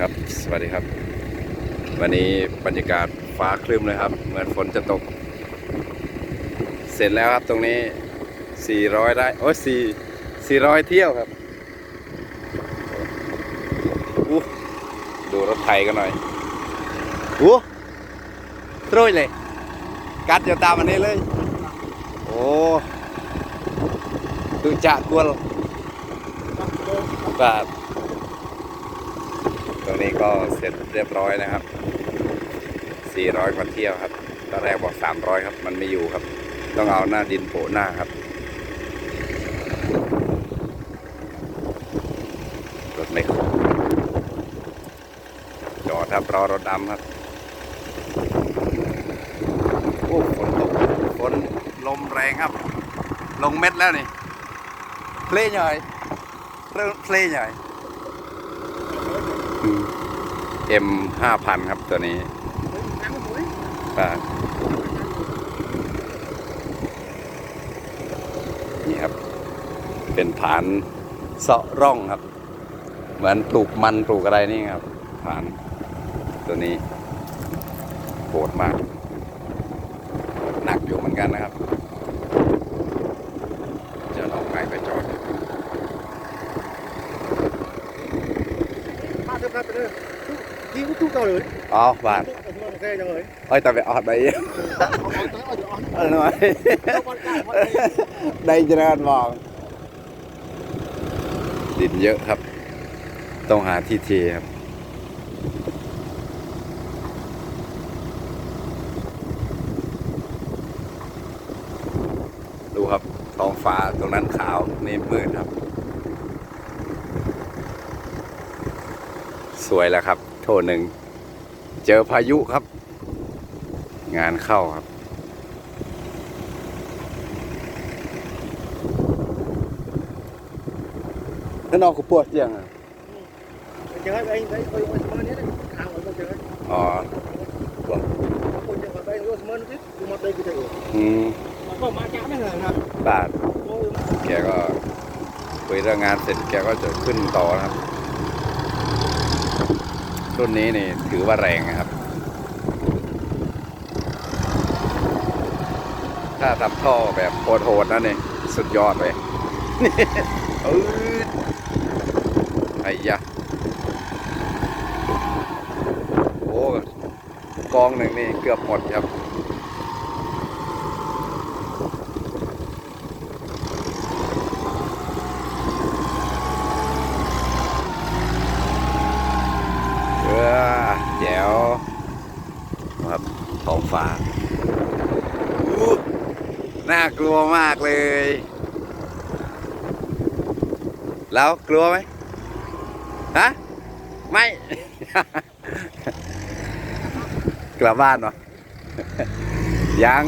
ครับ สวัสดีครับ วันนี้บรรยากาศฟ้าครึ้มเลยครับ เหมือนฝนจะตก เสร็จแล้วครับตรงนี้ 400 ได้โอ้ย4 400 เที่ยวครับอู้ดูรถไทยกันหน่อยอู้ตรุยเลย กัดอยู่ตามอันนี้เลย โอ้ดูจะกวลแบบ ตรงนี้ก็เสร็จเรียบร้อยนะครับ 400กว่าเที่ยวครับตอนแรกบอก 300 ครับ มันไม่อยู่ครับ ต้องเอาหน้าดินโปะหน้าครับรถไม่ครบจอดครับรอรถดำครับโอ้ฝนตกฝนลมแรงครับ ลงเม็ดแล้วนี่เพลหน่อยเริ่มเพลหน่อย เอ็มห้าพันครับตัวนี้อ่านี่ครับ เป็นฐานเสาะร่องครับ เหมือนปลูกมันปลูกอะไรนี่ครับฐานตัวนี้โหดมาก หนักอยู่เหมือนกันนะครับ จะลองไปไปจอด พาเถอะพาไปเลยที่ทุกตัวเลย อ๋อบาท ทุก ตัวแค่ยังเลยเอ้ยแต่ไปออดไปเยอะเอาเอาเอาเดี๋ยวเอาอะไรหน่อยเอาวันกลางวันนี้ได้เจริญมองดินเยอะครับ ต้องหาที่เทครับ ดูครับท้องฟ้าตรงนั้นขาว นี่มืดครับ สวยแล้วครับ โทษหนึ่ง เจอพายุครับ งานเข้าครับแล้วน้องกูปวดเจียงอะเจอไอ้ไอ้ไอ้ไอ้สมัยนี้เนี่ยทางมันเจออ๋อคนจะมาไปรู้สมัยนี้กูมาไปกูจะเอออืมมันก็มาจ้าไม่เลยนะบาทโอ้ยแกก็คุยเรื่องงานเสร็จแกก็จะขึ้นต่อนะครับ รุ่นนี้นี่ถือว่าแรงนะครับ ถ้าทำท่อแบบโหดๆนั่นเองสุดยอดเลยเออไอ้ยะโอ้กองหนึ่งนี่เกือบหมดครับ เออแจ๋วครับท้องฟ้าอู้ น่ากลัวมากเลย แล้วกลัวไหมฮะ ไม่ กลับบ้านเหรอ ยัง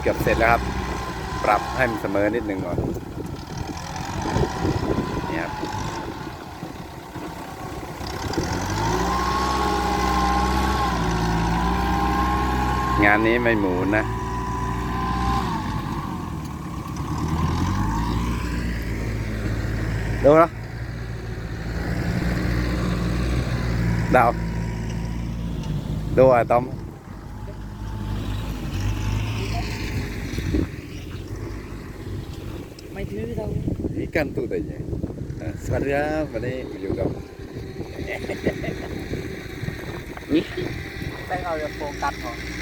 เกือบเสร็จแล้วครับ ปรับให้มันเสมอนิดนึงก่อนนี่ครับ งานนี้ไม่หมูนะดูนะดาวดูอะต้อมไม่ถือเราอีกันตัวใหญ่อะสวัสดีครับวันนี้อยู่กับได้เอาโฟกัสของ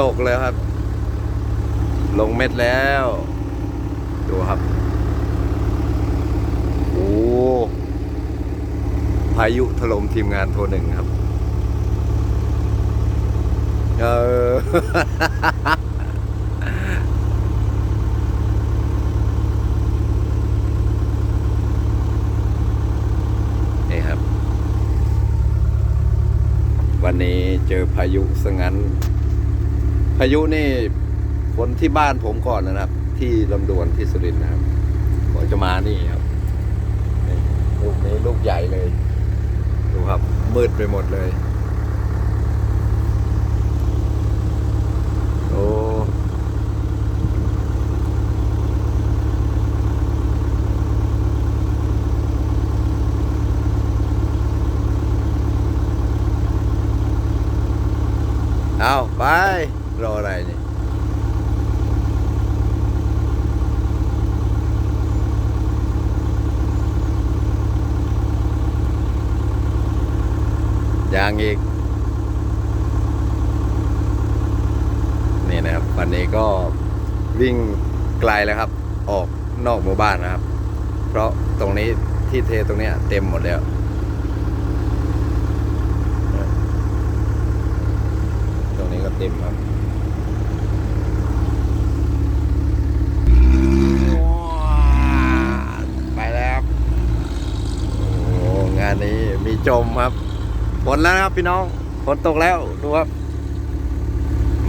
ตกเลยครับ ลงเม็ดแล้ว ดูครับ โอ้พายุถล่มทีมงานโทรหนึ่งครับ เออ นี่ครับ วันนี้เจอพายุซะงั้น พายุนี่ฝนที่บ้านผมก่อนนะครับ ที่ลำดวนที่สุรินทร์นะครับก่อนจะมานี่ครับนี่ลูกนี้ลูกใหญ่เลย ดูครับมืดไปหมดเลย โอ้เอาไป รออะไรนี่ ยัง อีก นี่นะครับ วันนี้ก็วิ่งไกลแล้วครับ ออกนอกหมู่บ้านนะครับ เพราะตรงนี้ที่เทตรงเนี้ยเต็มหมดแล้วตรงนี้ก็เต็มครับไปแล้วครับโอ้งานนี้มีจมครับ นแล้วนะครับพี่น้องฝนตกแล้วดูครับ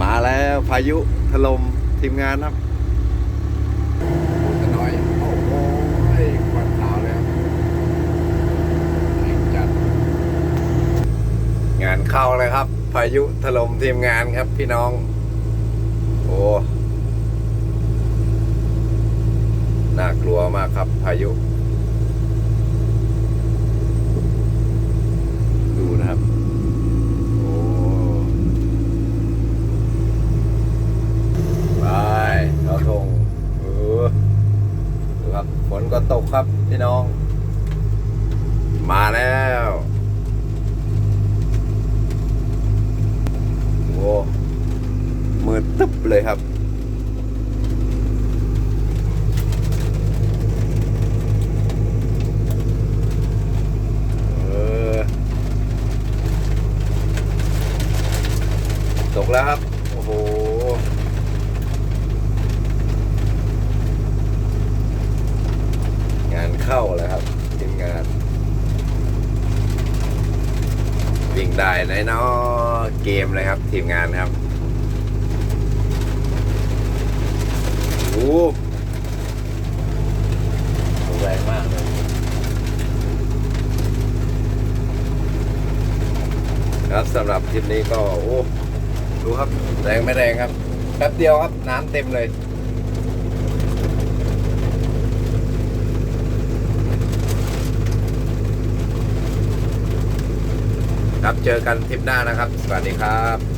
มาแล้วพายุถล่มทีมงานครับน้อยโอ้โหควันขาวเลยครับแรงจัด งานเข้าเลยครับ พายุถล่มทีมงานครับพี่น้อง โอ้น่ากลัวมากครับพายุ ดูนะครับ โอ้ไปเราทงเออดูครับ ฝนก็ตกครับพี่น้อง มาแล้ว โอ้มืดตึ๊บ เลยครับ ตกแล้วครับ โอ้โหงานเข้าแล้วครับทีมงาน วิ่งได้ในเนาะเกมเลยครับ ทีมงานครับ โอ้โหแรงมากเลยครับสำหรับทริปนี้ก็โอ้ดูครับ แรงไม่แรงครับแป๊บเดียวครับน้ำเต็มเลยครับเจอกันทริปหน้านะครับ สวัสดีครับ